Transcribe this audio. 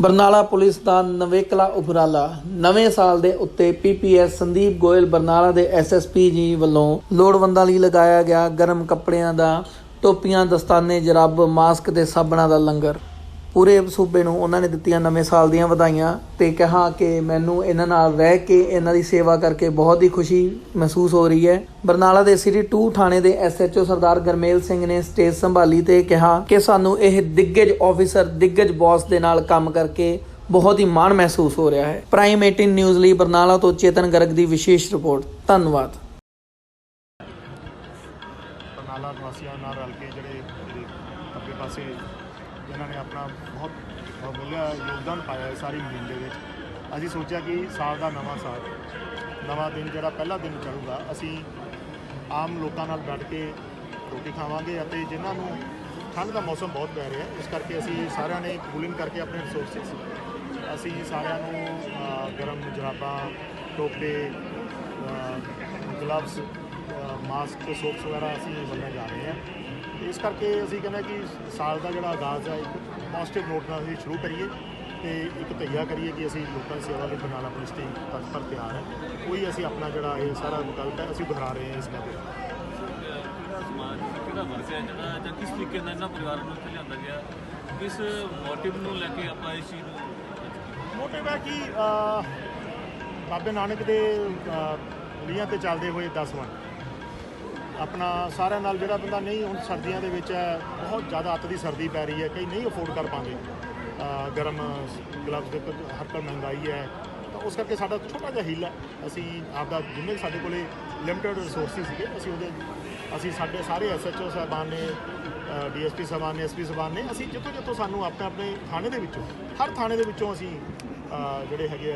Barnala police ਦਾ ਨਵੇਕਲਾ ਉਪਰਾਲਾ। ਨਵੇਂ ਸਾਲ ਦੇ ਉੱਤੇ ਪੀਪੀਐਸ ਸੰਦੀਪ ਗੋਇਲ ਬਰਨਾਲਾ ਦੇ ਐਸਐਸਪੀ ਜੀ ਵੱਲੋਂ ਲੋੜਵੰਦਾਂ ਲਈ ਲਗਾਇਆ ਗਿਆ ਗਰਮ ਕੱਪੜਿਆਂ ਦਾ, ਟੋਪੀਆਂ, ਦਸਤਾਨੇ, ਜਰਾਬ, ਮਾਸਕ ਤੇ ਸਾਬਣਾਂ ਦਾ ਲੰਗਰ। ਪੂਰੇ ਸੂਬੇ ਨੂੰ ਉਹਨਾਂ ਨੇ ਦਿੱਤੀਆਂ ਨਵੇਂ ਸਾਲ ਦੀਆਂ ਵਧਾਈਆਂ ਤੇ ਕਿਹਾ ਕਿ ਮੈਨੂੰ ਇਹਨਾਂ ਨਾਲ ਰਹਿ ਕੇ ਇਹਨਾਂ ਦੀ ਸੇਵਾ ਕਰਕੇ ਬਹੁਤ ਹੀ ਖੁਸ਼ੀ ਮਹਿਸੂਸ ਹੋ ਰਹੀ ਹੈ। ਬਰਨਾਲਾ ਦੇ ਸਿਟੀ 2 ਥਾਣੇ ਦੇ ਐਸਐਚਓ ਸਰਦਾਰ ਗਰਮੇਲ ਸਿੰਘ ਨੇ ਸਟੇਜ ਸੰਭਾਲੀ ਤੇ ਕਿਹਾ ਕਿ ਸਾਨੂੰ ਇਹ ਦਿੱਗਜ ਆਫੀਸਰ ਦਿੱਗਜ ਬੌਸ ਦੇ ਨਾਲ ਕੰਮ ਕਰਕੇ ਬਹੁਤ ਹੀ ਮਾਣ ਮਹਿਸੂਸ ਹੋ ਰਿਹਾ ਹੈ। ਪ੍ਰਾਈਮ 18 ਨਿਊਜ਼ ਲਈ ਬਰਨਾਲਾ ਤੋਂ ਚੇਤਨ ਗਰਗ ਦੀ ਵਿਸ਼ੇਸ਼ ਰਿਪੋਰਟ। ਧੰਨਵਾਦ। ਬਰਨਾਲਾ ਨਿਵਾਸੀਆਂ ਨਾਲ ਰਲ ਕੇ ਜਿਹੜੇ ਖੱਬੇ ਪਾਸੇ ਜਿਨ੍ਹਾਂ ਨੇ ਆਪਣਾ ਬਹੁਤ ਬਹੁਮੁੱਲਿਆ ਯੋਗਦਾਨ ਪਾਇਆ ਇਸ ਸਾਰੀ ਮੁਹਿੰਮ ਦੇ ਵਿੱਚ। ਅਸੀਂ ਸੋਚਿਆ ਕਿ ਸਾਲ ਦਾ ਨਵਾਂ ਸਾਲ, ਨਵਾਂ ਦਿਨ ਜਿਹੜਾ ਪਹਿਲਾ ਦਿਨ ਚੜੂਗਾ ਅਸੀਂ ਆਮ ਲੋਕਾਂ ਨਾਲ ਬੈਠ ਕੇ ਰੋਟੀ ਖਾਵਾਂਗੇ ਅਤੇ ਜਿਨ੍ਹਾਂ ਨੂੰ ਠੰਡ ਦਾ ਮੌਸਮ ਬਹੁਤ ਪੈ ਰਿਹਾ ਇਸ ਕਰਕੇ ਅਸੀਂ ਸਾਰਿਆਂ ਨੇ ਕੂਲਿੰਗ ਕਰਕੇ ਆਪਣੇ ਰਿਸੋਰਸਸ ਅਸੀਂ ਸਾਰਿਆਂ ਨੂੰ ਗਰਮ ਜਰਾਬਾਂ, ਟੋਪੇ ਗਲਵਸ ਮਾਸਕ ਸੋਪਸ ਵਗੈਰਾ ਅਸੀਂ ਵੰਡਣ ਜਾ ਰਹੇ ਹਾਂ। ਇਸ ਕਰਕੇ ਅਸੀਂ ਕਹਿੰਦੇ ਕਿ ਸਾਲ ਦਾ ਜਿਹੜਾ ਆਗਾਜ਼ ਹੈ ਇੱਕ ਪੋਜ਼ਿਟਿਵ ਨੋਟ ਨਾਲ ਅਸੀਂ ਸ਼ੁਰੂ ਕਰੀਏ ਤੇ ਇੱਕ ਤਈਆ ਕਰੀਏ ਕਿ ਅਸੀਂ ਲੋਕਾਂ ਦੀ ਸੇਵਾ ਲਈ ਬਰਨਾਲਾ ਪੁਲਿਸ ਟੀਮ ਤਤਪਰ ਤਿਆਰ ਹੈ। ਕੋਈ ਅਸੀਂ ਆਪਣਾ ਜਿਹੜਾ ਇਹ ਸਾਰਾ ਵਿਕਲਪ ਹੈ ਅਸੀਂ ਦੁਹਰਾ ਰਹੇ ਹਾਂ ਇਸ ਜਿਹੜਾ ਸਮਾਜ ਕਿਹੜਾ ਵਰਸਿਆ ਜਿਹੜਾ ਜਾਂ ਕਿਸ ਤਰੀਕੇ ਨਾਲ ਇਹਨਾਂ ਪਰਿਵਾਰਾਂ ਨੂੰ ਇੱਥੇ ਲਿਆਂਦਾ ਗਿਆ ਕਿਸ ਮੋਟਿਵ ਨੂੰ ਲੈ ਕੇ ਆਪਾਂ ਇਸ ਚੀਜ਼ ਨੂੰ ਮੋਟਿਵ ਹੈ ਕਿ ਬਾਬੇ ਨਾਨਕ ਦੇ ਲੀਹਾਂ ਤੇ ਚੱਲਦੇ ਹੋਏ 10 ਵਨ ਆਪਣਾ ਸਾਰਿਆਂ ਨਾਲ ਜਿਹੜਾ ਬੰਦਾ ਨਹੀਂ, ਹੁਣ ਸਰਦੀਆਂ ਦੇ ਵਿੱਚ ਹੈ, ਬਹੁਤ ਜ਼ਿਆਦਾ ਅੱਤ ਦੀ ਸਰਦੀ ਪੈ ਰਹੀ ਹੈ ਕਈ ਨਹੀਂ ਅਫੋਰਡ ਕਰ ਪਾਉਂਦੇ। ਗਰਮ ਗਲਵਸ ਦੇ ਕੁਝ ਹਰ ਕੋਈ ਮਹਿੰਗਾਈ ਹੈ, ਤਾਂ ਉਸ ਕਰਕੇ ਸਾਡਾ ਛੋਟਾ ਜਿਹਾ ਹੀਲ ਹੈ। ਅਸੀਂ ਆਪਦਾ ਜਿੰਨੇ ਵੀ ਸਾਡੇ ਕੋਲੇ ਲਿਮਟਿਡ ਰਿਸੋਰਸਿਸ ਸੀਗੇ, ਅਸੀਂ ਉਹਦੇ, ਅਸੀਂ ਸਾਡੇ ਸਾਰੇ ਐਸਐਚਓ ਸਾਹਿਬਾਨ ਨੇ ਡੀਐਸਪੀ ਸਾਹਿਬਾਨ ਨੇ ਐਸਪੀ ਸਾਹਿਬਾਨ ਨੇ, ਅਸੀਂ ਜਿੱਥੋਂ ਜਿੱਥੋਂ ਸਾਨੂੰ ਆਪਣੇ ਆਪਣੇ ਥਾਣੇ ਦੇ ਵਿੱਚੋਂ, ਹਰ ਥਾਣੇ ਦੇ ਵਿੱਚੋਂ ਅਸੀਂ ਜਿਹੜੇ ਹੈਗੇ ਆ